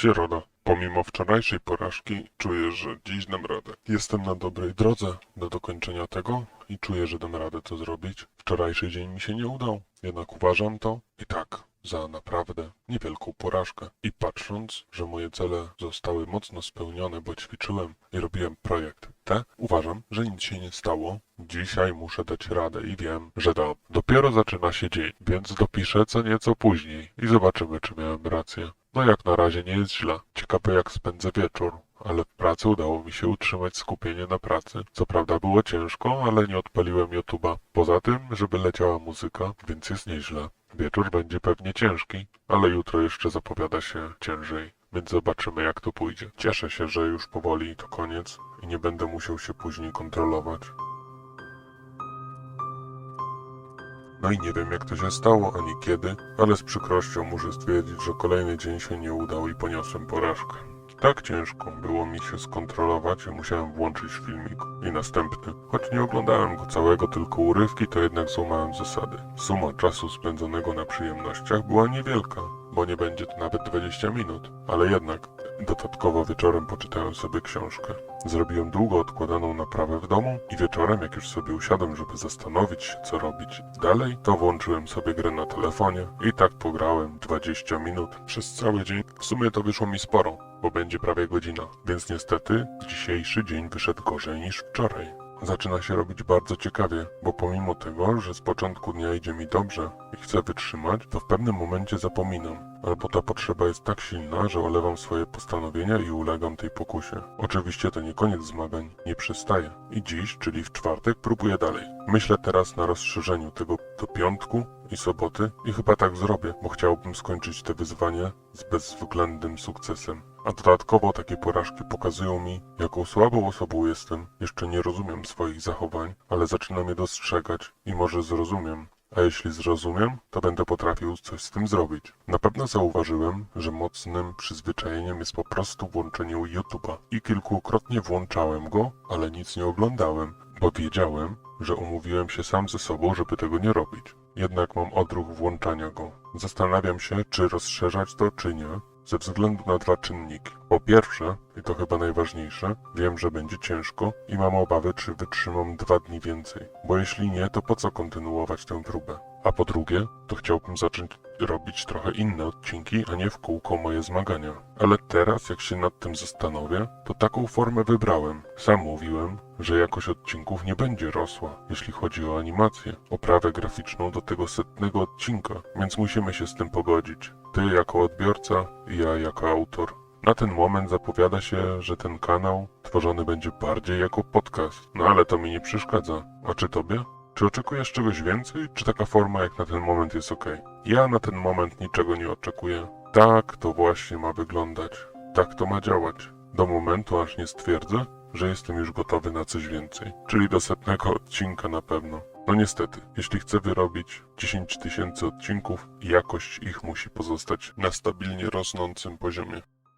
Środa. Pomimo wczorajszej porażki czuję, że dziś dam radę. Jestem na dobrej drodze do dokończenia tego i czuję, że dam radę to zrobić. Wczorajszy dzień mi się nie udał, jednak uważam to i tak za naprawdę niewielką porażkę. I patrząc, że moje cele zostały mocno spełnione, bo ćwiczyłem i robiłem projekt T, uważam, że nic się nie stało. Dzisiaj muszę dać radę i wiem, że dam. Dopiero zaczyna się dzień, więc dopiszę co nieco później i zobaczymy, czy miałem rację. No jak na razie nie jest źle. Ciekawe jak spędzę wieczór. Ale w pracy udało mi się utrzymać skupienie na pracy. Co prawda było ciężko, ale nie odpaliłem YouTube'a. Poza tym, żeby leciała muzyka, więc jest nieźle. Wieczór będzie pewnie ciężki, ale jutro jeszcze zapowiada się ciężej. Więc zobaczymy jak to pójdzie. Cieszę się, że już powoli to koniec i nie będę musiał się później kontrolować. No i nie wiem jak to się stało, ani kiedy, ale z przykrością muszę stwierdzić, że kolejny dzień się nie udał i poniosłem porażkę. Tak ciężko było mi się skontrolować, że musiałem włączyć filmik i następny. Choć nie oglądałem go całego, tylko urywki, to jednak złamałem zasady. Suma czasu spędzonego na przyjemnościach była niewielka, bo nie będzie to nawet 20 minut, ale jednak dodatkowo wieczorem poczytałem sobie książkę. Zrobiłem długo odkładaną naprawę w domu i wieczorem, jak już sobie usiadłem, żeby zastanowić się, co robić dalej, to włączyłem sobie grę na telefonie i tak pograłem 20 minut przez cały dzień. W sumie to wyszło mi sporo, bo będzie prawie godzina, więc niestety dzisiejszy dzień wyszedł gorzej niż wczoraj. Zaczyna się robić bardzo ciekawie, bo pomimo tego, że z początku dnia idzie mi dobrze i chcę wytrzymać, to w pewnym momencie zapominam. Albo ta potrzeba jest tak silna, że olewam swoje postanowienia i ulegam tej pokusie. Oczywiście to nie koniec zmagań, nie przestaję. I dziś, czyli w czwartek, próbuję dalej. Myślę teraz na rozszerzeniu tego do piątku i soboty i chyba tak zrobię, bo chciałbym skończyć te wyzwania z bezwzględnym sukcesem. A dodatkowo takie porażki pokazują mi, jaką słabą osobą jestem. Jeszcze nie rozumiem swoich zachowań, ale zaczynam je dostrzegać i może zrozumiem. A jeśli zrozumiem, to będę potrafił coś z tym zrobić. Na pewno zauważyłem, że mocnym przyzwyczajeniem jest po prostu włączenie YouTube'a. I kilkukrotnie włączałem go, ale nic nie oglądałem, bo wiedziałem, że umówiłem się sam ze sobą, żeby tego nie robić. Jednak mam odruch włączania go. Zastanawiam się, czy rozszerzać to, czy nie, ze względu na dwa czynniki. Po pierwsze, i to chyba najważniejsze, wiem, że będzie ciężko i mam obawy, czy wytrzymam dwa dni więcej. Bo jeśli nie, to po co kontynuować tę próbę? A po drugie, to chciałbym zacząć robić trochę inne odcinki, a nie w kółko moje zmagania. Ale teraz, jak się nad tym zastanowię, to taką formę wybrałem. Sam mówiłem, że jakość odcinków nie będzie rosła, jeśli chodzi o animację, oprawę graficzną do tego setnego odcinka, więc musimy się z tym pogodzić. Ty jako odbiorca ja jako autor. Na ten moment zapowiada się, że ten kanał tworzony będzie bardziej jako podcast, no ale to mi nie przeszkadza. A czy tobie? Czy oczekujesz czegoś więcej, czy taka forma jak na ten moment jest ok? Ja na ten moment niczego nie oczekuję. Tak to właśnie ma wyglądać. Tak to ma działać. Do momentu, aż nie stwierdzę, że jestem już gotowy na coś więcej. Czyli do setnego odcinka na pewno. No niestety, jeśli chcę wyrobić 10 tysięcy odcinków, jakość ich musi pozostać na stabilnie rosnącym poziomie.